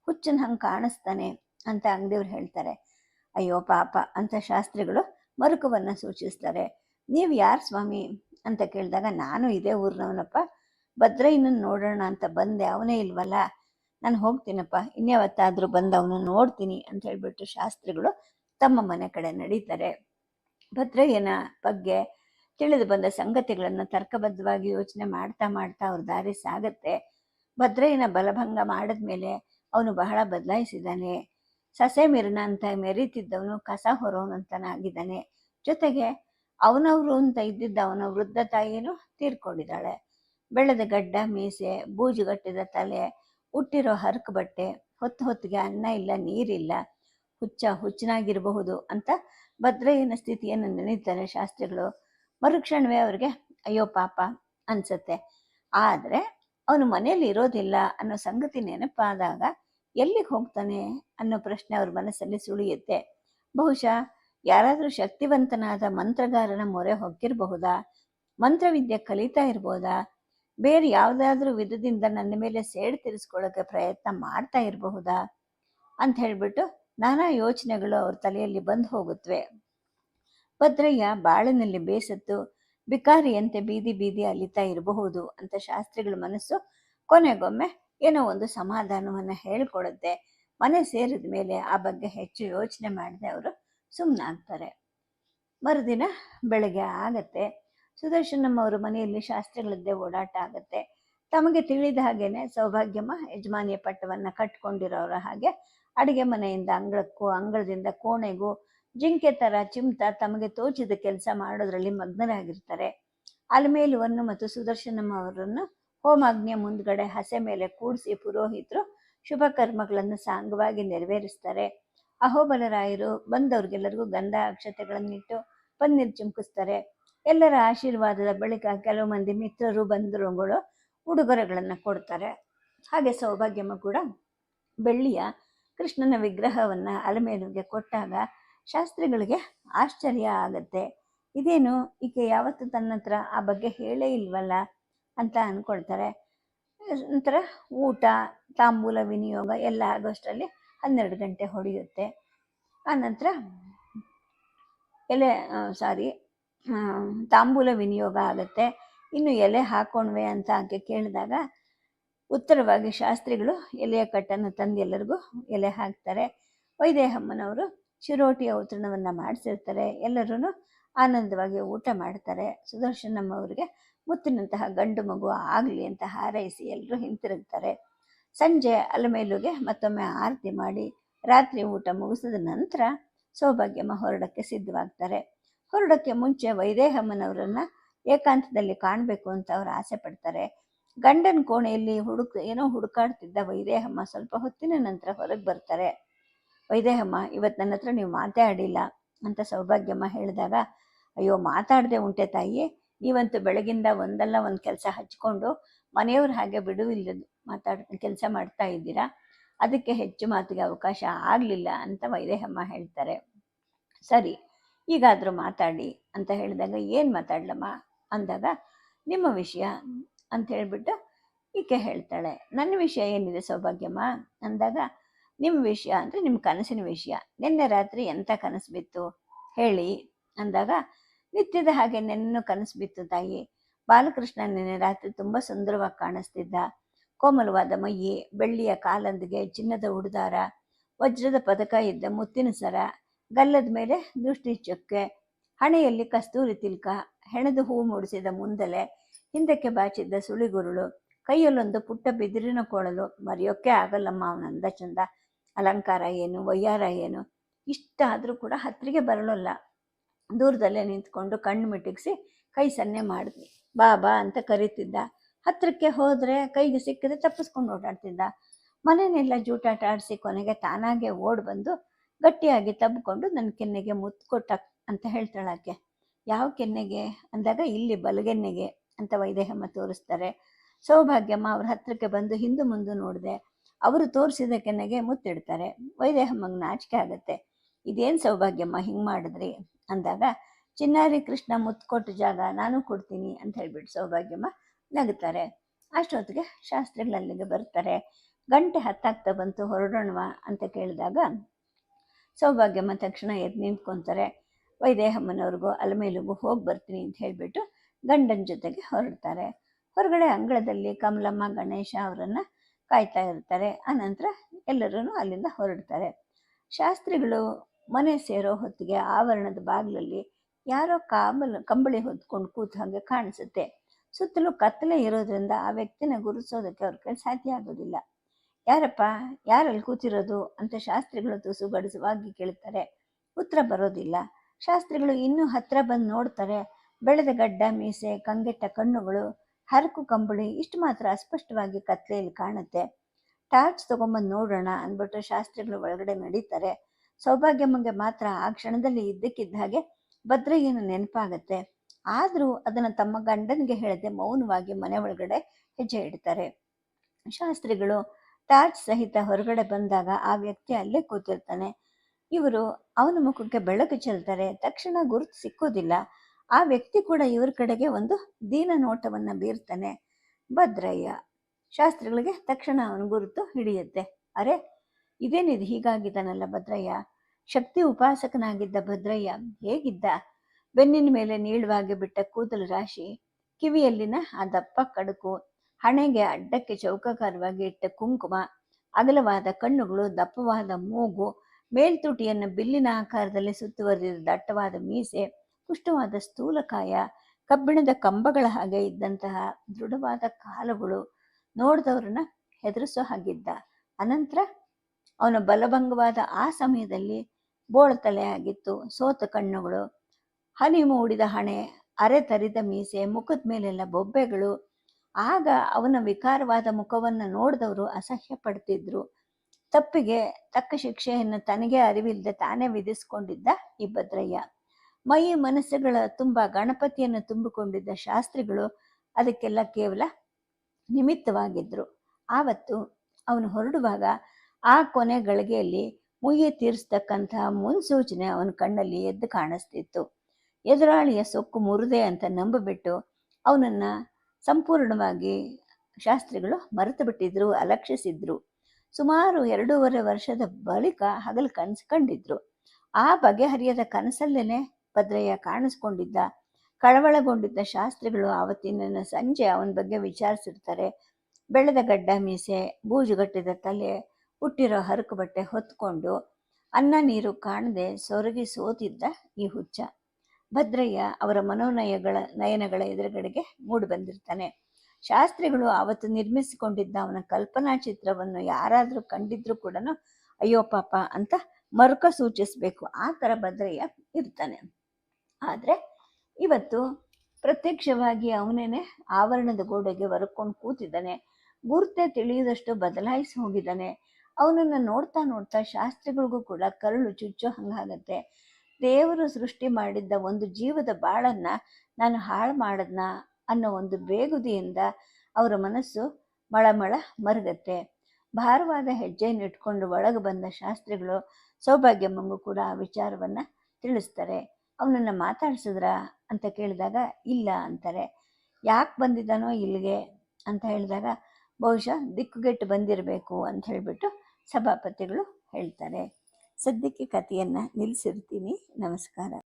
ಹುಚ್ಚನ ಹಂಗೆ ಕಾಣಿಸ್ತಾನೆ ಅಂತ ಅಂಗಡಿಯವ್ರು ಹೇಳ್ತಾರೆ. ಅಯ್ಯೋ ಪಾಪ ಅಂತ ಶಾಸ್ತ್ರಿಗಳು ಮರುಕವನ್ನು ಸೂಚಿಸ್ತಾರೆ. ನೀವು ಯಾರು ಸ್ವಾಮಿ ಅಂತ ಕೇಳಿದಾಗ, ನಾನು ಇದೇ ಊರಿನವನಪ್ಪ. ಭದ್ರಯ್ಯನನ್ನು ನೋಡೋಣ ಅಂತ ಬಂದೆ. ಅವನೇ ಇಲ್ವಲ್ಲ? ನಾನು ಹೋಗ್ತೀನಪ್ಪ. ಇನ್ಯಾವತ್ತಾದರೂ ಬಂದು ಅವನು ನೋಡ್ತೀನಿ ಅಂತ ಹೇಳ್ಬಿಟ್ಟು ಶಾಸ್ತ್ರಿಗಳು ತಮ್ಮ ಮನೆ ಕಡೆ ನಡೀತಾರೆ. ಭದ್ರಯ್ಯನ ಬಗ್ಗೆ ತಿಳಿದು ಬಂದ ಸಂಗತಿಗಳನ್ನು ತರ್ಕಬದ್ಧವಾಗಿ ಯೋಚನೆ ಮಾಡ್ತಾ ಮಾಡ್ತಾ ಅವ್ರ ದಾರಿ ಸಾಗತ್ತೆ. ಭದ್ರಯ್ಯನ ಬಲಭಂಗ ಮಾಡಿದ್ಮೇಲೆ ಅವನು ಬಹಳ ಬದಲಾಯಿಸಿದ್ದಾನೆ ಸಸೆ ಮಿರನ ಅಂತ ಮೆರೀತಿದ್ದವನು ಕಸ ಹೊರೋನಂತನಾಗಿದ್ದಾನೆ. ಜೊತೆಗೆ ಅವನವರು ಅಂತ ಇದ್ದಿದ್ದ ಅವನ ವೃದ್ಧ ತಾಯಿಯನ್ನು ತೀರ್ಕೊಂಡಿದ್ದಾಳೆ. ಬೆಳೆದ ಗಡ್ಡ, ಮೀಸೆ ಬೂಜುಗಟ್ಟಿದ ತಲೆ, ಹುಟ್ಟಿರೋ ಹರಕು ಬಟ್ಟೆ, ಹೊತ್ತು ಹೊತ್ತಿಗೆ ಅನ್ನ ಇಲ್ಲ, ನೀರಿಲ್ಲ, ಹುಚ್ಚ ಹುಚ್ಚನಾಗಿರಬಹುದು ಅಂತ ಭದ್ರಯ್ಯನ ಸ್ಥಿತಿಯನ್ನು ನೆನೀತಾರೆ ಶಾಸ್ತ್ರಿಗಳು. ಮರುಕ್ಷಣವೇ ಅವ್ರಿಗೆ, ಅಯ್ಯೋ ಪಾಪ ಅನ್ಸುತ್ತೆ. ಆದರೆ ಅವನು ಮನೆಯಲ್ಲಿ ಇರೋದಿಲ್ಲ ಅನ್ನೋ ಸಂಗತಿ ನೆನಪಾದಾಗ ಎಲ್ಲಿಗೆ ಹೋಗ್ತಾನೆ ಅನ್ನೋ ಪ್ರಶ್ನೆ ಅವ್ರ ಮನಸ್ಸಲ್ಲಿ ಸುಳಿಯುತ್ತೆ. ಬಹುಶಃ ಯಾರಾದರೂ ಶಕ್ತಿವಂತನಾದ ಮಂತ್ರಗಾರನ ಮೊರೆ ಹೊಕ್ಕಿರಬಹುದಾ ಮಂತ್ರವಿದ್ಯೆ ಕಲಿತಾ ಇರ್ಬೋದಾ? ಬೇರೆ ಯಾವುದಾದ್ರೂ ವಿಧದಿಂದ ನನ್ನ ಮೇಲೆ ಸೇಡು ತೀರಿಸ್ಕೊಳ್ಳೋಕೆ ಪ್ರಯತ್ನ ಮಾಡ್ತಾ ಇರಬಹುದಾ? ಅಂತ ಹೇಳ್ಬಿಟ್ಟು ನಾನಾ ಯೋಚನೆಗಳು ಅವ್ರ ತಲೆಯಲ್ಲಿ ಬಂದು ಹೋಗುತ್ತವೆ ಭದ್ರಯ್ಯ ಬಾಳಿನಲ್ಲಿ ಬೇಸತ್ತು ಬಿಕಾರಿಯಂತೆ ಬೀದಿ ಬೀದಿ ಅಲಿತಾ ಇರಬಹುದು ಅಂತ ಶಾಸ್ತ್ರಿಗಳ ಮನಸ್ಸು ಕೊನೆಗೊಮ್ಮೆ ಏನೋ ಒಂದು ಸಮಾಧಾನವನ್ನು ಹೇಳ್ಕೊಡುತ್ತೆ. ಮನೆ ಸೇರಿದ ಮೇಲೆ ಆ ಬಗ್ಗೆ ಹೆಚ್ಚು ಯೋಚನೆ ಮಾಡದೆ ಅವರು ಸುಮ್ಮನಾಗ್ತಾರೆ ಮರುದಿನ ಬೆಳಗ್ಗೆ ಆಗತ್ತೆ. ಸುದರ್ಶನಮ್ಮ ಅವರ ಮನೆಯಲ್ಲಿ ಶಾಸ್ತ್ರಿಗಳದ್ದೇ ಓಡಾಟ ಆಗತ್ತೆ. ತಮಗೆ ತಿಳಿದ ಹಾಗೇನೆ ಸೌಭಾಗ್ಯಮ್ಮ ಯಜಮಾನಿಯ ಪಟ್ಟವನ್ನು ಕಟ್ಕೊಂಡಿರೋರ ಹಾಗೆ ಅಡಿಗೆ ಮನೆಯಿಂದ ಅಂಗಳಕ್ಕೂ ಅಂಗಳದಿಂದ ಕೋಣೆಗೂ ಜಿಂಕೆ ಥರ ಚಿಮ್ತಾ ತಮಗೆ ತೋಚಿದ ಕೆಲಸ ಮಾಡೋದ್ರಲ್ಲಿ ಮಗ್ನರಾಗಿರ್ತಾರೆ. ಅಲ್ಮೇಲುವನ್ನು ಮತ್ತು ಸುದರ್ಶನಮ್ಮ ಅವರನ್ನು ಹೋಮಾಗ್ನಿಯ ಮುಂದ್ಗಡೆ ಹಸೆ ಮೇಲೆ ಕೂಡಿಸಿ ಪುರೋಹಿತರು ಶುಭ ಕರ್ಮಗಳನ್ನು ಸಾಂಗವಾಗಿ ನೆರವೇರಿಸ್ತಾರೆ. ಅಹೋಬಲರಾಯರು ಬಂದವ್ರಿಗೆಲ್ಲರಿಗೂ ಗಂಧ ಅಕ್ಷತೆಗಳನ್ನಿಟ್ಟು ಪನ್ನೀರ್ ಚಿಮ್ಕಿಸ್ತಾರೆ. ಎಲ್ಲರ ಆಶೀರ್ವಾದದ ಬಳಿಕ ಕೆಲವು ಮಂದಿ ಮಿತ್ರರು ಬಂದರುಗಳು ಉಡುಗೊರೆಗಳನ್ನು ಕೊಡ್ತಾರೆ. ಹಾಗೆ ಸೌಭಾಗ್ಯಮ್ಮ ಕೂಡ ಬೆಳ್ಳಿಯ ಕೃಷ್ಣನ ವಿಗ್ರಹವನ್ನು ಅಲಮೇಲುಗೆ ಕೊಟ್ಟಾಗ ಶಾಸ್ತ್ರಿಗಳಿಗೆ ಆಶ್ಚರ್ಯ ಆಗತ್ತೆ. ಇದೇನು? ಈಕೆ ಯಾವತ್ತು ತನ್ನ ಹತ್ರ ಆ ಬಗ್ಗೆ ಹೇಳೇ ಇಲ್ವಲ್ಲ ಅಂತ ಅಂದ್ಕೊಳ್ತಾರೆ ನಂತರ ಊಟ, ತಾಂಬೂಲ ವಿನಿಯೋಗ ಎಲ್ಲ ಆಗೋಷ್ಟರಲ್ಲಿ ಹನ್ನೆರಡು ಗಂಟೆ ಹೊಡೆಯುತ್ತೆ. ಆನಂತರ ಎಲೆ ಸಾರಿ ತಾಂಬೂಲ ವಿನಿಯೋಗ ಆಗುತ್ತೆ. ಇನ್ನು ಎಲೆ ಹಾಕೊಂಡ್ವೆ ಅಂತ ಆಕೆ ಕೇಳಿದಾಗ ಉತ್ತರವಾಗಿ ಶಾಸ್ತ್ರಿಗಳು ಎಲೆಯ ಕಟ್ಟನ್ನು ತಂದು ಎಲ್ಲರಿಗೂ ಎಲೆ ಹಾಕ್ತಾರೆ. ವೈದೇಹಮ್ಮನವರು ಚಿರೋಟಿ ಔತಣವನ್ನು ಮಾಡಿಸಿರ್ತಾರೆ. ಎಲ್ಲರೂ ಆನಂದವಾಗಿ ಊಟ ಮಾಡ್ತಾರೆ. ಸುದರ್ಶನಮ್ಮ ಅವರಿಗೆ ಮುತ್ತಿನಂತಹ ಗಂಡು ಮಗು ಆಗಲಿ ಅಂತ ಹಾರೈಸಿ ಎಲ್ಲರೂ ಹಿಂತಿರುಗ್ತಾರೆ. ಸಂಜೆ ಅಲಮೇಲುಗೆ ಮತ್ತೊಮ್ಮೆ ಆರತಿ ಮಾಡಿ ರಾತ್ರಿ ಊಟ ಮುಗಿಸಿದ ನಂತರ ಸೌಭಾಗ್ಯಮ್ಮ ಹೊರಡಕ್ಕೆ ಸಿದ್ಧವಾಗ್ತಾರೆ. ಹೊರಡಕ್ಕೆ ಮುಂಚೆ ವೈದೇಹಮ್ಮನವರನ್ನ ಏಕಾಂತದಲ್ಲಿ ಕಾಣಬೇಕು ಅಂತ ಅವ್ರು ಆಸೆ ಪಡ್ತಾರೆ. ಗಂಡನ ಕೋಣೆಯಲ್ಲಿ ಹುಡುಕ್ ಏನೋ ಹುಡುಕಾಡ್ತಿದ್ದ ವೈದೇಹಮ್ಮ ಸ್ವಲ್ಪ ಹೊತ್ತಿನ ನಂತರ ಹೊರಗೆ ಬರ್ತಾರೆ. ವೈದೇಹಮ್ಮ ಇವತ್ತು ನನ್ನ ಹತ್ರ ನೀವು ಮಾತಾಡಿಲ್ಲ ಅಂತ ಸೌಭಾಗ್ಯಮ್ಮ ಹೇಳಿದಾಗ, ಅಯ್ಯೋ ಮಾತಾಡದೆ ಉಂಟೆ ತಾಯಿ ನೀವಂತೂ ಬೆಳಗಿಂದ ಒಂದಲ್ಲ ಒಂದು ಕೆಲಸ ಹಚ್ಕೊಂಡು ಮನೆಯವ್ರ ಹಾಗೆ ಬಿಡುವಿಲ್ಲದು ಮಾತಾಡ್, ಕೆಲಸ ಮಾಡ್ತಾ ಇದ್ದೀರಾ? ಅದಕ್ಕೆ ಹೆಚ್ಚು ಮಾತಿಗೆ ಅವಕಾಶ ಆಗಲಿಲ್ಲ ಅಂತ ವೈದೇಹಮ್ಮ ಹೇಳ್ತಾರೆ. ಸರಿ, ಈಗಾದರೂ ಮಾತಾಡಿ ಅಂತ ಹೇಳಿದಾಗ ಏನು ಮಾತಾಡ್ಲಮ್ಮ? ಅಂದಾಗ, ನಿಮ್ಮ ವಿಷಯ ಅಂತ ಹೇಳಿಬಿಟ್ಟು ಈಕೆ ಹೇಳ್ತಾಳೆ. ನನ್ನ ವಿಷಯ ಏನಿದೆ ಸೌಭಾಗ್ಯಮ್ಮ? ಅಂದಾಗ ನಿಮ್ಮ ವಿಷಯ ಅಂದರೆ ನಿಮ್ಮ ಕನಸಿನ ವಿಷಯ. ನಿನ್ನೆ ರಾತ್ರಿ ಎಂಥ ಕನಸು ಬಿತ್ತು? ಹೇಳಿ ಅಂದಾಗ, ನಿತ್ಯದ ಹಾಗೆ ನೆನ್ನ ಕನಸು ಬಿತ್ತು ತಾಯಿ. ಬಾಲಕೃಷ್ಣ ನಿನ್ನೆ ರಾತ್ರಿ ತುಂಬ ಸುಂದರವಾಗಿ ಕಾಣಿಸ್ತಿದ್ದ. ಕೋಮಲವಾದ ಮೈಯಿ, ಬೆಳ್ಳಿಯ ಕಾಲಂದಿಗೆ, ಚಿನ್ನದ ಉಡುದಾರ, ವಜ್ರದ ಪದಕ ಇದ್ದ ಮುತ್ತಿನ ಸರ, ಗಲ್ಲದ ಮೇಲೆ ದೃಷ್ಟಿ ಚೊಕ್ಕೆ, ಹಣೆಯಲ್ಲಿ ಕಸ್ತೂರಿ ತಿಲ್ಕ, ಹೆಣೆದು ಹೂ ಮೂಡಿಸಿದ ಮುಂದಲೆ, ಹಿಂದಕ್ಕೆ ಬಾಚಿದ್ದ ಸುಳಿಗುರುಳು, ಕೈಯಲ್ಲೊಂದು ಪುಟ್ಟ ಬಿದಿರಿನ ಕೊಳಲು ಮರೆಯೋಕ್ಕೆ ಆಗಲ್ಲಮ್ಮ ಅವನಂದ ಚಂದ. ಅಲಂಕಾರ ಏನು ವಯ್ಯಾರ ಏನು, ಇಷ್ಟ ಆದರೂ ಕೂಡ ಹತ್ತಿರಿಗೆ ಬರಲಲ್ಲ. ದೂರದಲ್ಲೇ ನಿಂತ್ಕೊಂಡು ಕಣ್ಣು ಮಿಟುಕಿಸಿ ಕೈ ಸನ್ನೆ ಮಾಡಿದ್ವಿ. ಬಾ ಬಾ ಅಂತ ಕರಿತಿದ್ದ. ಹತ್ತಿರಕ್ಕೆ ಹೋದರೆ ಕೈಗೆ ಸಿಕ್ಕದೆ ತಪ್ಪಿಸ್ಕೊಂಡು ಓಡಾಡ್ತಿದ್ದ. ಮನೆಯನ್ನೆಲ್ಲ ಜೂಟಾಟ ಆಡಿಸಿ ಕೊನೆಗೆ ತಾನಾಗೆ ಓಡ್ ಬಂದು ಗಟ್ಟಿಯಾಗಿ ತಬ್ಕೊಂಡು ನನ್ನ ಕೆನ್ನೆಗೆ ಮುತ್ತು ಕೊಟ್ಟ ಅಂತ ಹೇಳ್ತಾಳಾಕೆ ಯಾವ ಕೆನ್ನೆಗೆ? ಅಂದಾಗ, ಇಲ್ಲಿ ಬಲಗೆನ್ನೆಗೆ ಅಂತ ವೈದೇಹಮ್ಮ ತೋರಿಸ್ತಾರೆ. ಸೌಭಾಗ್ಯಮ್ಮ ಅವ್ರ ಹತ್ತಿರಕ್ಕೆ ಬಂದು ಹಿಂದೆ ಮುಂದೆ ನೋಡಿದೆ. ಅವರು ತೋರಿಸಿದ ಕೆನೆಗೆ ಮುತ್ತಿಡ್ತಾರೆ. ವೈದೇಹಮ್ಮಂಗೆ ನಾಚಿಕೆ ಆಗುತ್ತೆ. ಇದೇನು ಸೌಭಾಗ್ಯಮ್ಮ ಹಿಂಗೆ ಮಾಡಿದ್ರಿ? ಅಂದಾಗ, ಚಿನ್ನಾರಿ ಕೃಷ್ಣ ಮುತ್ತು ಕೊಟ್ಟ ಜಾಗ ನಾನು ಕೊಡ್ತೀನಿ ಅಂತ ಹೇಳ್ಬಿಟ್ಟು ಸೌಭಾಗ್ಯಮ್ಮ ನಗುತ್ತಾರೆ ಅಷ್ಟೊತ್ತಿಗೆ ಶಾಸ್ತ್ರಿಗಳಲ್ಲಿಗೆ ಬರ್ತಾರೆ. ಗಂಟೆ ಹತ್ತಾಗ್ತಾ ಬಂತು, ಹೊರಡೋಣವಾ ಅಂತ ಕೇಳಿದಾಗ ಸೌಭಾಗ್ಯಮ್ಮ ತಕ್ಷಣ ಎದ್ದು ನಿಂತ್ಕೊತಾರೆ. ವೈದೇಹಮ್ಮನವ್ರಿಗೂ ಅಲಮೇಲಿಗೂ ಹೋಗಿ ಬರ್ತೀನಿ ಅಂತ ಹೇಳಿಬಿಟ್ಟು ಗಂಡನ ಜೊತೆಗೆ ಹೊರಡ್ತಾರೆ. ಹೊರಗಡೆ ಅಂಗಳದಲ್ಲಿ ಕಮಲಮ್ಮ, ಗಣೇಶ ಅವರನ್ನು ಕಾಯ್ತಾ ಇರ್ತಾರೆ. ಆನಂತರ ಎಲ್ಲರೂ ಅಲ್ಲಿಂದ ಹೊರಡ್ತಾರೆ. ಶಾಸ್ತ್ರಿಗಳು ಮನೆ ಸೇರೋ ಹೊತ್ತಿಗೆ ಆವರಣದ ಬಾಗಿಲಲ್ಲಿ ಯಾರೋ ಕಾಮಲ್ ಕಂಬಳಿ ಹೊತ್ಕೊಂಡು ಕೂತ ಹಾಗೆ ಕಾಣಿಸುತ್ತೆ. ಸುತ್ತಲೂ ಕತ್ತಲೆ ಇರೋದ್ರಿಂದ ಆ ವ್ಯಕ್ತಿನ ಗುರುಸೋದಕ್ಕೆ ಅವ್ರ ಕೈ ಸಾಧ್ಯ ಆಗೋದಿಲ್ಲ. ಯಾರಪ್ಪ, ಯಾರಲ್ಲಿ ಕೂತಿರೋದು? ಅಂತ ಶಾಸ್ತ್ರಿಗಳು ತುಸು ಗಡಸುವಾಗಿ ಕೇಳ್ತಾರೆ. ಉತ್ತರ ಬರೋದಿಲ್ಲ. ಶಾಸ್ತ್ರಿಗಳು ಇನ್ನೂ ಹತ್ರ ಬಂದು ನೋಡ್ತಾರೆ. ಬೆಳೆದ ಗಡ್ಡ, ಮೀಸೆ, ಕಂಗೆಟ್ಟ ಕಣ್ಣುಗಳು ಹರಕು ಕಂಬಳಿ ಇಷ್ಟು ಮಾತ್ರ ಅಸ್ಪಷ್ಟವಾಗಿ ಕತ್ಲೆಯಲ್ಲಿ ಕಾಣುತ್ತೆ. ಟಾರ್ಚ್ ತಗೊಂಬಂದು ನೋಡೋಣ ಅಂದ್ಬಿಟ್ಟು ಶಾಸ್ತ್ರಿಗಳು ಒಳಗಡೆ ನಡೀತಾರೆ. ಸೌಭಾಗ್ಯಮ್ಮಗೆ ಮಾತ್ರ ಆ ಕ್ಷಣದಲ್ಲಿ ಇದ್ದಕ್ಕಿದ್ದ ಹಾಗೆ ಭದ್ರಯ್ಯನ ನೆನಪಾಗತ್ತೆ. ಆದರೂ ಅದನ್ನು ತಮ್ಮ ಗಂಡನಿಗೆ ಹೇಳದೆ ಮೌನವಾಗಿ ಮನೆ ಒಳಗಡೆ ಹೆಜ್ಜೆ ಇಡ್ತಾರೆ. ಶಾಸ್ತ್ರಿಗಳು ಟಾರ್ಚ್ ಸಹಿತ ಹೊರಗಡೆ ಬಂದಾಗ ಆ ವ್ಯಕ್ತಿ ಅಲ್ಲೇ ಕೂತಿರ್ತಾನೆ. ಇವರು ಅವನ ಮುಖಕ್ಕೆ ಬೆಳಕು ಚೆಲ್ತಾರೆ. ತಕ್ಷಣ ಗುರುತು ಸಿಕ್ಕೋದಿಲ್ಲ. ಆ ವ್ಯಕ್ತಿ ಕೂಡ ಇವ್ರ ಕಡೆಗೆ ಒಂದು ದೀನ ನೋಟವನ್ನು ಬೀರ್ತಾನೆ. ಭದ್ರಯ್ಯ. ಶಾಸ್ತ್ರಿಗಳಿಗೆ ತಕ್ಷಣ ಅವನ ಗುರುತು ಹಿಡಿಯುತ್ತೆ. ಅರೆ, ಇದೇನಿದು ಹೀಗಾಗಿದ್ದಾನಲ್ಲ ಭದ್ರಯ್ಯ? ಶಕ್ತಿ ಉಪಾಸಕನಾಗಿದ್ದ ಭದ್ರಯ್ಯ ಹೇಗಿದ್ದ? ಬೆನ್ನಿನ ಮೇಲೆ ನೀಳವಾಗಿ ಬಿಟ್ಟ ಕೂದಲು ರಾಶಿ, ಕಿವಿಯಲ್ಲಿನ ಆ ದಪ್ಪ ಕಡುಕು, ಹಣೆಗೆ ಅಡ್ಡಕ್ಕೆ ಚೌಕಾಕಾರವಾಗಿ ಇಟ್ಟ ಕುಂಕುಮ, ಅಗಲವಾದ ಕಣ್ಣುಗಳು, ದಪ್ಪವಾದ ಮೂಗು, ಮೇಲ್ತುಟಿಯನ್ನು ಬಿಲ್ಲಿನ ಆಕಾರದಲ್ಲಿ ಸುತ್ತುವರಿದ ದಟ್ಟವಾದ ಮೀಸೆ ಪುಷ್ಟವಾದ ಸ್ಥೂಲಕಾಯ, ಕಬ್ಬಿಣದ ಕಂಬಗಳ ಹಾಗೆ ಇದ್ದಂತಹ ದೃಢವಾದ ಕಾಲುಗಳು ನೋಡಿದವ್ರನ್ನ ಹೆದರಿಸೋ ಹಾಗಿದ್ದ. ಅನಂತರ ಅವನ ಬಲಭಂಗವಾದ ಆ ಸಮಯದಲ್ಲಿ ಬೋಳತಲೆ ಆಗಿತ್ತು, ಸೋತ ಕಣ್ಣುಗಳು, ಹನಿ ಮೂಡಿದ ಹಣೆ, ಅರೆ ತರಿದ ಮೀಸೆ, ಮುಖದ ಮೇಲೆಲ್ಲ ಬೊಬ್ಬೆಗಳು. ಆಗ ಅವನ ವಿಕಾರವಾದ ಮುಖವನ್ನು ನೋಡಿದವರು ಅಸಹ್ಯ ಪಡ್ತಿದ್ರು. ತಪ್ಪಿಗೆ ತಕ್ಕ ಶಿಕ್ಷೆಯನ್ನು ತನಗೆ ಅರಿವಿಲ್ಲದೆ ತಾನೇ ವಿಧಿಸ್ಕೊಂಡಿದ್ದ ಈ ಭದ್ರಯ್ಯ. ಮೈ ಮನಸ್ಸುಗಳ ತುಂಬ ಗಣಪತಿಯನ್ನು ತುಂಬಿಕೊಂಡಿದ್ದ ಶಾಸ್ತ್ರಿಗಳು ಅದಕ್ಕೆಲ್ಲ ಕೇವಲ ನಿಮಿತ್ತವಾಗಿದ್ದರು ಆವತ್ತು ಅವನು ಹೊರಡುವಾಗ ಆ ಕೊನೆ ಗಳಿಗೆಯಲ್ಲಿ ಮುಯ್ಯಿ ತೀರಿಸ್ತಕ್ಕಂತಹ ಮುನ್ಸೂಚನೆ ಅವನ ಕಣ್ಣಲ್ಲಿ ಎದ್ದು ಕಾಣಿಸ್ತಿತ್ತು. ಎದುರಾಳಿಯ ಸೊಕ್ಕು ಮುರಿದೆ ಅಂತ ನಂಬಿಬಿಟ್ಟು ಅವನನ್ನು ಸಂಪೂರ್ಣವಾಗಿ ಶಾಸ್ತ್ರಿಗಳು ಮರೆತು ಬಿಟ್ಟಿದ್ರು, ಅಲಕ್ಷಿಸಿದ್ರು. ಸುಮಾರು ಎರಡೂವರೆ ವರ್ಷದ ಬಳಿಕ ಹಗಲು ಕನಸು, ಕಂಡಿದ್ರು. ಆ ಬಗೆಹರಿಯದ ಕನಸಲ್ಲೇನೆ ಭದ್ರಯ್ಯ ಕಾಣಿಸ್ಕೊಂಡಿದ್ದ. ಕಳವಳಗೊಂಡಿದ್ದ ಶಾಸ್ತ್ರಿಗಳು ಆವತ್ತಿನ ಸಂಜೆ ಅವನ ಬಗ್ಗೆ ವಿಚಾರಿಸಿರ್ತಾರೆ. ಬೆಳೆದ ಗಡ್ಡ ಮೀಸೆ, ಬೂಜುಗಟ್ಟಿದ ತಲೆ, ಹುಟ್ಟಿರೋ ಹರಕು ಬಟ್ಟೆ ಹೊತ್ಕೊಂಡು ಅನ್ನ ನೀರು ಕಾಣದೆ ಸೊರಗಿ ಸೋತಿದ್ದ ಈ ಹುಚ್ಚ. ಭದ್ರಯ್ಯ ಅವರ ಮನೋನಯಗಳ ನಯನಗಳ ಎದುರುಗಡೆಗೆ ಮೂಡಿ ಬಂದಿರ್ತಾನೆ. ಶಾಸ್ತ್ರಿಗಳು ಅವತ್ತು ನಿರ್ಮಿಸಿಕೊಂಡಿದ್ದ ಅವನ ಕಲ್ಪನಾ ಚಿತ್ರವನ್ನು ಯಾರಾದರೂ ಕಂಡಿದ್ರು ಕೂಡ ಅಯ್ಯೋ ಪಾಪ ಅಂತ ಮರುಕ ಸೂಚಿಸಬೇಕು ಆ ಥರ ಭದ್ರಯ್ಯ ಇರ್ತಾನೆ. ಆದರೆ ಇವತ್ತು ಪ್ರತ್ಯಕ್ಷವಾಗಿ ಅವನೇನೆ ಆವರಣದ ಗೋಡೆಗೆ ಹೊರಕೊಂಡು ಕೂತಿದ್ದಾನೆ. ಗುರ್ತೆ ತಿಳಿಯದಷ್ಟು ಬದಲಾಯಿಸಿ ಹೋಗಿದ್ದಾನೆ. ಅವನನ್ನು ನೋಡ್ತಾ ನೋಡ್ತಾ ಶಾಸ್ತ್ರಿಗಳಿಗೂ ಕೂಡ ಕರುಳು ಚುಚ್ಚು ಹಂಗಾಗತ್ತೆ. ದೇವರು ಸೃಷ್ಟಿ ಮಾಡಿದ್ದ ಒಂದು ಜೀವದ ಬಾಳನ್ನ ನಾನು ಹಾಳು ಮಾಡದ್ನ ಅನ್ನೋ ಒಂದು ಬೇಗುದಿಯಿಂದ ಅವರ ಮನಸ್ಸು ಮಳಮಳ ಮರುಗತ್ತೆ. ಭಾರವಾದ ಹೆಜ್ಜೆಯನ್ನು ಇಟ್ಕೊಂಡು ಒಳಗೆ ಬಂದ ಶಾಸ್ತ್ರಿಗಳು ಸೌಭಾಗ್ಯಮ್ಮಂಗೂ ಕೂಡ ಆ ವಿಚಾರವನ್ನು ತಿಳಿಸ್ತಾರೆ. ಅವನನ್ನು ಮಾತಾಡ್ಸಿದ್ರಾ ಅಂತ ಕೇಳಿದಾಗ, ಇಲ್ಲ ಅಂತಾರೆ. ಯಾಕೆ ಬಂದಿದ್ದಾನೋ ಇಲ್ಲಿಗೆ ಅಂತ ಹೇಳಿದಾಗ, ಬಹುಶಃ ದಿಕ್ಕುಗೆಟ್ಟು ಬಂದಿರಬೇಕು ಅಂತ ಹೇಳಿಬಿಟ್ಟು ಸಭಾಪತಿಗಳು ಹೇಳ್ತಾರೆ. ಸದ್ಯಕ್ಕೆ ಕಥೆಯನ್ನು ನಿಲ್ಲಿಸಿರ್ತೀನಿ ನಮಸ್ಕಾರ.